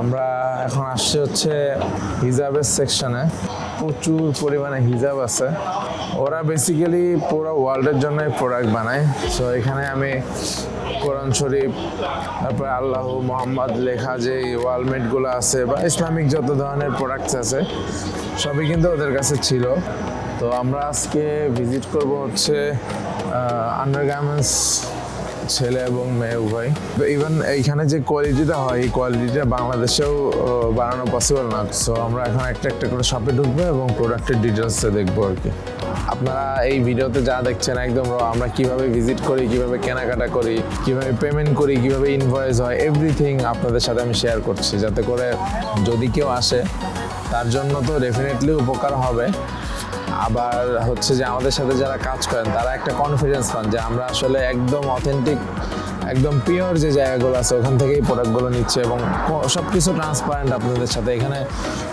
আমরা এখন আসছি হচ্ছে হিজাবের সেকশনে প্রচুর পরিমাণে হিজাব আছে। ওরা বেসিক্যালি পুরো ওয়ার্ল্ডের জন্যই প্রোডাক্ট বানায়। সো এখানে আমি কোরআন শরীফ, তারপরে আল্লাহ মোহাম্মদ লেখা যে ওয়ালমেটগুলো আছে বা ইসলামিক যত ধরনের প্রোডাক্টস আছে, সবই কিন্তু ওদের কাছে ছিল। তো আমরা আজকে ভিজিট করব হচ্ছে আন্ডারগার্মেন্টস ছেলে এবং মেয়ে উভয়। ইভেন এইখানে যে কোয়ালিটিটা হয়, এই কোয়ালিটিটা বাংলাদেশেও বানানো পসিবল না। সো আমরা এখন একটা একটা করে শপে ঢুকবো এবং প্রোডাক্টের ডিটেলসে দেখব আর কি। আপনারা এই ভিডিওতে যা দেখছেন একদম আমরা কীভাবে ভিজিট করি, কীভাবে কেনাকাটা করি, কীভাবে পেমেন্ট করি, কীভাবে ইনভয়েস হয় এভরিথিং আপনাদের সাথে আমি শেয়ার করছি। যাতে করে যদি কেউ আসে, তার জন্য তো ডেফিনেটলি উপকার হবে। আবার হচ্ছে যে আমাদের সাথে যারা কাজ করেন, তারা একটা কনফিডেন্স পান যে আমরা আসলে একদম অথেন্টিক একদম পিওর যে জায়গাগুলো আছে, ওখান থেকেই প্রোডাক্টগুলো নিচ্ছে এবং সব কিছু ট্রান্সপারেন্ট আপনাদের সাথে। এখানে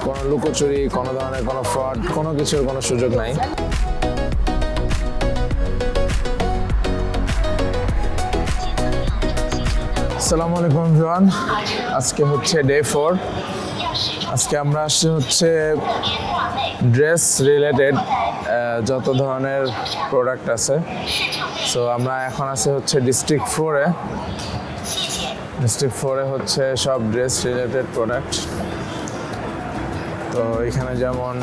কোনো লুকোচুরি, কোনো ধরনের কোনো ফ্রড কোনো কিছুর কোনো সুযোগ নাই। আসসালামু আলাইকুম ভিওয়ান আজকে হচ্ছে ডে ফোর আজকে আমরা আসছি হচ্ছে ড্রেস রিলেটেড যত ধরনের প্রোডাক্ট আছে। সো আমরা এখন আছি হচ্ছে ডিস্ট্রিক্ট ফোরে ডিস্ট্রিক্ট ফোরে হচ্ছে সব ড্রেস রিলেটেড প্রোডাক্ট তো এখানে যেমন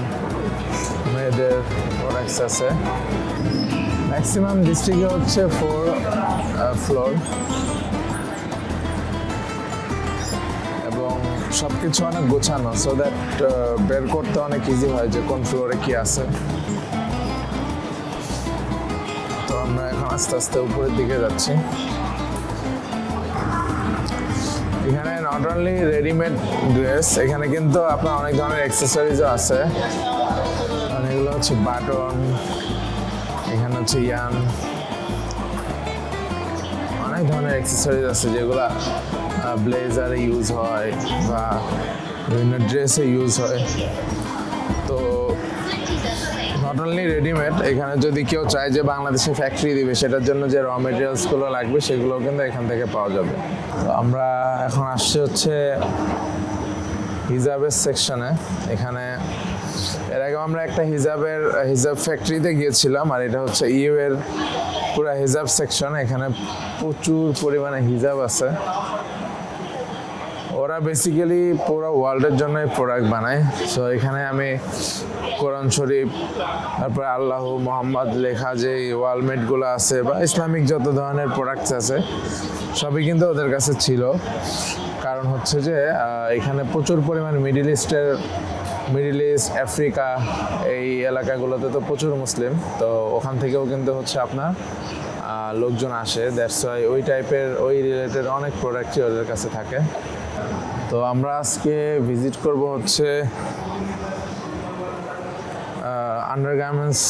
মেয়েদের প্রোডাক্টস আছে। ম্যাক্সিমাম ডিস্ট্রিক্টে হচ্ছে ফোর ফ্লোর সব কিছু অনেক গোছানো সো দ্যাট বের করতে অনেক ইজি হয় যে কোন ফ্লোরে কি আছে। তো আমরা এখন আস্তে আস্তে উপরের দিকে যাচ্ছি। এখানে নট অনলি রেডিমেড ড্রেস এখানে কিন্তু আপনার অনেক ধরনের অ্যাক্সেসরিজও আছে। মানে এগুলো হচ্ছে বাটন, এখানে হচ্ছে ইয়ান অনেক ধরনের অ্যাক্সেসরিজ আছে যেগুলো ব্লেজারে ইউজ হয় বা বিভিন্ন ড্রেসে ইউজ হয়। তো নট অনলি রেডিমেড এখানে যদি কেউ চায় যে বাংলাদেশে ফ্যাক্টরি দিবে, সেটার জন্য যে র মেটেরিয়ালসগুলো লাগবে সেগুলো কিন্তু এখান থেকে পাওয়া যাবে। তো আমরা এখন আসছি হচ্ছে হিজাবের সেকশনে এখানে এর আগে আমরা একটা হিজাবের, হিজাব ফ্যাক্টরিতে গিয়েছিলাম আর এটা হচ্ছে ইউ এর পুরো হিজাব সেকশন এখানে প্রচুর পরিমাণে হিজাব আছে। ওরা বেসিক্যালি পুরো ওয়ার্ল্ডের জন্যই প্রোডাক্ট বানায়। সো এখানে আমি কোরআন শরীফ, তারপরে আল্লাহ, মোহাম্মদ লেখা যে ওয়ালমেটগুলো আছে বা ইসলামিক যত ধরনের প্রোডাক্টস আছে, সবই কিন্তু ওদের কাছে ছিল। কারণ হচ্ছে যে এখানে প্রচুর পরিমাণ মিডিল ইস্টের মিডিল ইস্ট আফ্রিকা এই এলাকাগুলোতে তো প্রচুর মুসলিম, তো ওখান থেকেও কিন্তু হচ্ছে আপনার লোকজন আসে। দ্যাটস ওয়াই ওই টাইপের ওই রিলেটেড অনেক প্রোডাক্টই ওদের কাছে থাকে। তো আমরা আজকে ভিজিট করব হচ্ছে আন্ডারগার্মেন্টস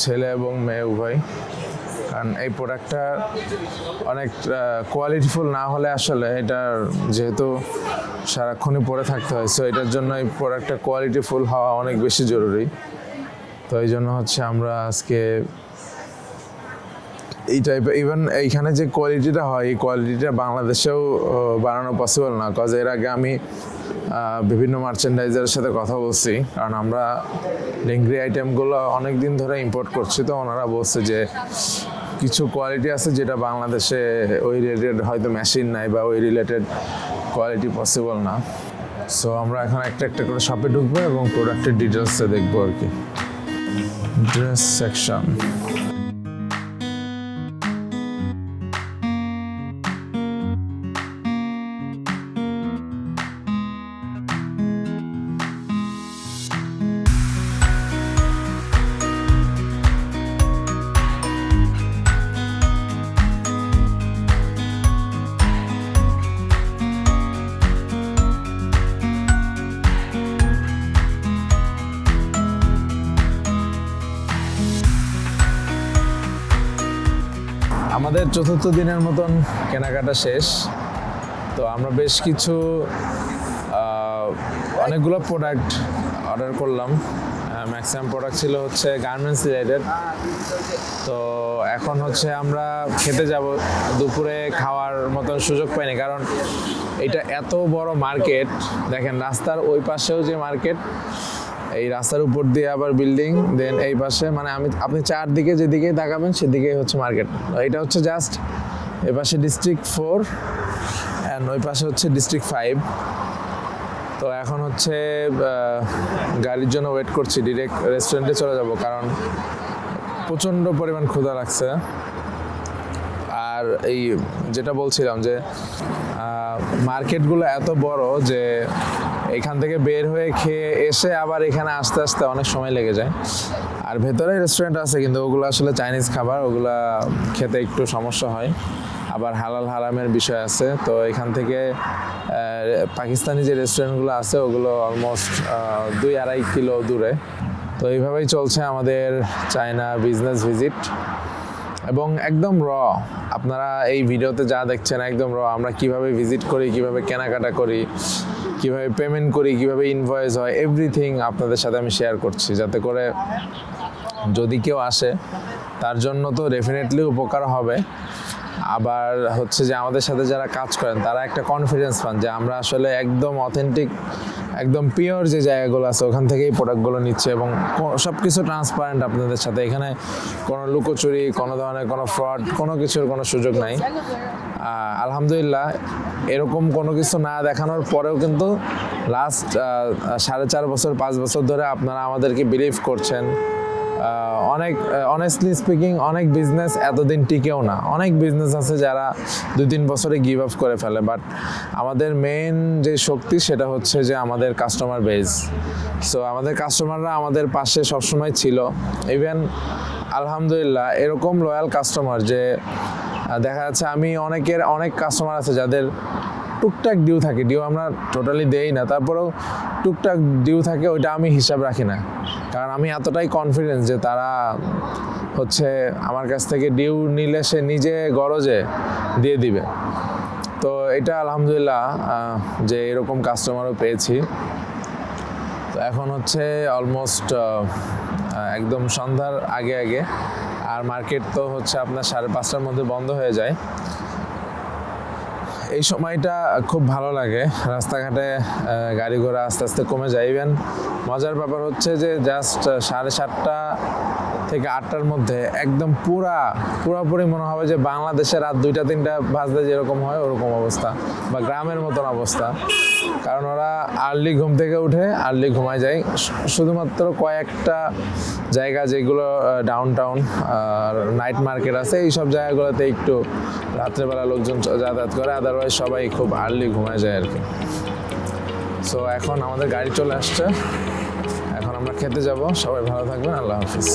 ছেলে এবং মেয়ে উভয়। কারণ এই প্রোডাক্টটা অনেক কোয়ালিটিফুল না হলে আসলে এটার যেহেতু সারাক্ষণই পরে থাকতে হয় সো এটার জন্য এই প্রোডাক্টটা কোয়ালিটিফুল হওয়া অনেক বেশি জরুরি। তো এই জন্য হচ্ছে আমরা আজকে এই টাইপের ইভেন এইখানে যে কোয়ালিটিটা হয়, এই কোয়ালিটিটা বাংলাদেশেও বানানো পসিবল না কজ এর আগে আমি বিভিন্ন মার্চেন্ডাইজারের সাথে কথা বলছি, কারণ আমরা লিঙ্গ্রি আইটেমগুলো অনেক দিন ধরে ইম্পোর্ট করছি, তো ওনারা বলছে যে কিছু কোয়ালিটি আছে যেটা বাংলাদেশে ওই রিলেটেড হয়তো মেশিন নাই বা ওই রিলেটেড কোয়ালিটি পসিবল না। সো আমরা এখন একটা একটা করে শপে ঢুকবো এবং প্রোডাক্টের ডিটেলসে দেখব আর কি। ড্রেস সেকশন আমাদের চতুর্থ দিনের মতন কেনাকাটা শেষ। তো আমরা বেশ কিছু অনেকগুলো প্রোডাক্ট অর্ডার করলাম। ম্যাক্সিমাম প্রোডাক্ট ছিল হচ্ছে গার্মেন্টস রিলেটেড তো এখন হচ্ছে আমরা খেতে যাব। দুপুরে খাওয়ার মতন সুযোগ পাইনি কারণ এটা এত বড় মার্কেট দেখেন রাস্তার ওই পাশেও যে মার্কেট এই রাস্তার উপর দিয়ে আবার বিল্ডিং দেন এই পাশে মানে আমি, আপনি চারদিকে যেদিকে তাকাবেন, সেদিকেই হচ্ছে মার্কেট এটা হচ্ছে জাস্ট এই পাশে ডিস্ট্রিক্ট ফোর অ্যান্ড ওই পাশে হচ্ছে ডিস্ট্রিক্ট ফাইভ তো এখন হচ্ছে গাড়ির জন্য ওয়েট করছি ডিরেক্ট রেস্টুরেন্টে চলে যাব, কারণ প্রচণ্ড পরিমাণ ক্ষুধা লাগছে। আর এই যেটা বলছিলাম যে মার্কেটগুলো এত বড় যে এখান থেকে বের হয়ে খেয়ে এসে আবার এখানে আস্তে আস্তে অনেক সময় লেগে যায়। আর ভেতরে রেস্টুরেন্ট আছে, কিন্তু ওগুলো আসলে চাইনিজ খাবার, ওগুলা খেতে একটু সমস্যা হয়। আবার হালাল হারামের বিষয় আছে, তো এখান থেকে পাকিস্তানি যে রেস্টুরেন্টগুলো আছে, ওগুলো অলমোস্ট দুই আড়াই কিলো দূরে। তো এইভাবেই চলছে আমাদের চায়না বিজনেস ভিজিট এবং একদম র আপনারা এই ভিডিওতে যা দেখছেন একদম র আমরা কীভাবে ভিজিট করি, কীভাবে কেনাকাটা করি, কীভাবে পেমেন্ট করি, কীভাবে ইনভয়েস হয় এভরিথিং আপনাদের সাথে আমি শেয়ার করছি। যাতে করে যদি কেউ আসে, তার জন্য তো ডেফিনেটলি উপকার হবে। আবার হচ্ছে যে আমাদের সাথে যারা কাজ করেন, তারা একটা কনফিডেন্স পান যে আমরা আসলে একদম অথেন্টিক একদম পিওর যে জায়গাগুলো আছে, ওখান থেকেই প্রোডাক্টগুলো নিচ্ছে এবং সব কিছু ট্রান্সপারেন্ট আপনাদের সাথে। এখানে কোনো লুকোচুরি, কোনো ধরনের কোনো ফ্রড কোনো কিছুর কোনো সুযোগ নাই। আলহামদুলিল্লাহ, এরকম কোনো কিছু না দেখানোর পরেও কিন্তু লাস্ট সাড়ে চার বছর, পাঁচ বছর ধরে আপনারা আমাদেরকে বিলিভ করছেন। অনেক অনেস্টলি স্পিকিং অনেক বিজনেস এতদিন টিকেও না। অনেক বিজনেস আছে যারা দুই তিন বছরে গিভ আপ করে ফেলে বাট আমাদের মেন যে শক্তি সেটা হচ্ছে যে আমাদের কাস্টমার বেজ সো আমাদের কাস্টমাররা আমাদের পাশে সবসময় ছিল। ইভেন আলহামদুলিল্লাহ, এরকম লয়াল কাস্টমার যে দেখা যাচ্ছে আমি অনেকের, অনেক কাস্টমার আছে যাদের টুকটাক ডিউ থাকে। ডিউ আমরা টোটালি দেই না, তারপরেও টুকটাক ডিউ থাকে, ওইটা আমি হিসাব রাখি না। কারণ আমি এতটাই কনফিডেন্স যে তারা হচ্ছে আমার কাছ থেকে ডিউ নিলে সে নিজে গরজে দিয়ে দিবে। তো এটা আলহামদুলিল্লাহ যে এরকম কাস্টমারও পেয়েছি। তো এখন হচ্ছে অলমোস্ট একদম সন্ধ্যার আগে আগে, আর মার্কেট তো হচ্ছে আপনার সাড়ে পাঁচটার মধ্যে বন্ধ হয়ে যায়। এই সময়টা খুব ভালো লাগে। রাস্তাঘাটে গাড়ি ঘোড়া আস্তে আস্তে কমে যাইবেন। মজার ব্যাপার হচ্ছে যে জাস্ট সাড়ে সাতটা থেকে আটটার মধ্যে একদম পুরা, পুরোপুরি মনে হবে যে বাংলাদেশে রাত দুইটা, তিনটা বাজলে যেরকম হয় ওরকম অবস্থা বা গ্রামের মতন অবস্থা। কারণ ওরা আর্লি ঘুম থেকে উঠে আর্লি ঘুমায় যায়। শুধুমাত্র কয়েকটা জায়গা যেগুলো ডাউন টাউন আর নাইট মার্কেট আছে এই সব জায়গাগুলোতে একটু রাত্রেবেলা লোকজন যাতায়াত করে আদারওয়াইজ সবাই খুব আর্লি ঘুমায় যায় আর কি। সো এখন আমাদের গাড়ি চলে আসছে। এখন আমরা খেতে যাব। সবাই ভালো থাকবেন। আল্লাহ হাফিজ।